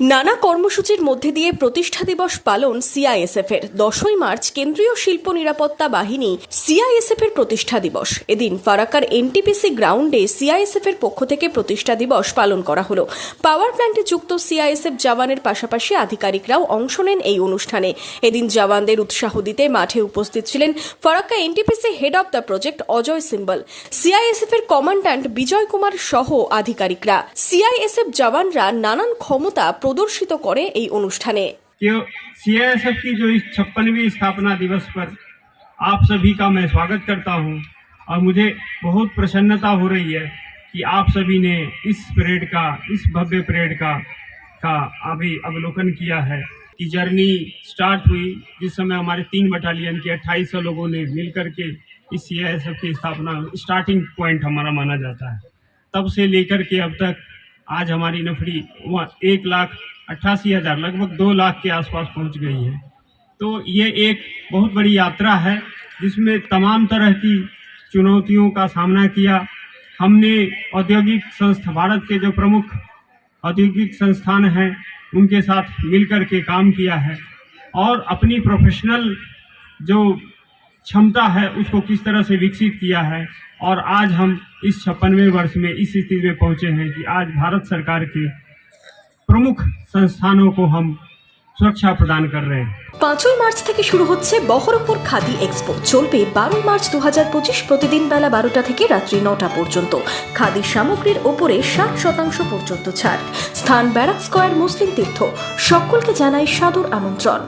নানা কর্মসূচির মধ্যে দিয়ে প্রতিষ্ঠা দিবস পালন সিআইএসএফ এর দশই মার্চ কেন্দ্রীয় শিল্প নিরাপত্তা বাহিনী সিআইএসএফ এর প্রতিষ্ঠা দিবস। এদিন ফারাক্কার এনটিপিসি গ্রাউন্ডে সিআইএসএফ এর পক্ষ থেকে প্রতিষ্ঠা দিবস পালন করা হলো। পাওয়ার প্ল্যান্টে যুক্ত সিআইএসএফ জওয়ানের পাশাপাশি আধিকারিকরাও অংশ নেন এই অনুষ্ঠানে। এদিন জওয়ানদের উৎসাহ দিতে মাঠে উপস্থিত ছিলেন Farakka NTPC head of the project Ajay symbol. CISF এর কমান্ড্যান্ট বিজয় কুমার সহ আধিকারিকরা। সিআইএসএফ জওয়ানরা নানান ক্ষমতা প্রদর্শিত করে এই অনুষ্ঠানে कि सीआईएसएफ की जो इस छप्पनवीं स्थापना दिवस पर आप सभी का मैं स्वागत करता हूं और मुझे बहुत प्रसन्नता हो रही है कि आप सभी ने इस परेड का इस भव्य परेड का का अभी अवलोकन किया है कि जर्नी स्टार्ट हुई जिस समय हमारे तीन बटालियन के अट्ठाईस लोगों ने मिलकर के इस सीआईएसएफ की स्थापना स्टार्टिंग पॉइंट हमारा माना जाता है तब से लेकर के अब तक आज हमारी नफरी वहाँ एक लाख अट्ठासी हज़ार, लगभग दो लाख के आसपास पहुँच गई है। तो ये एक बहुत बड़ी यात्रा है, जिसमें तमाम तरह की चुनौतियों का सामना किया। हमने औद्योगिक संस्था, भारत के जो प्रमुख औद्योगिक संस्थान हैं, उनके साथ मिलकर के काम किया है। और अपनी प्रोफेशनल जो क्षमता है उसको किस तरह से विकसित किया है और आज हम इस छप्पनवें वर्ष में इस स्थिति में पहुंचे हैं कि आज भारत सरकार के प्रमुख संस्थानों को हम सुरक्षा प्रदान कर रहे हैं পাঁচই মার্চ থেকে শুরু হচ্ছে বহরমপুর খাদি এক্সপো চলবে বারোই মার্চ দু প্রতিদিন বেলা বারোটা থেকে রাত্রি নটা পর্যন্ত খাদি সামগ্রীর ওপরে ষাট শতাংশ পর্যন্ত ছাড় স্থান ব্যারাক স্কয়ার মুসলিম তীর্থ সকলকে জানাই সাদর আমন্ত্রণ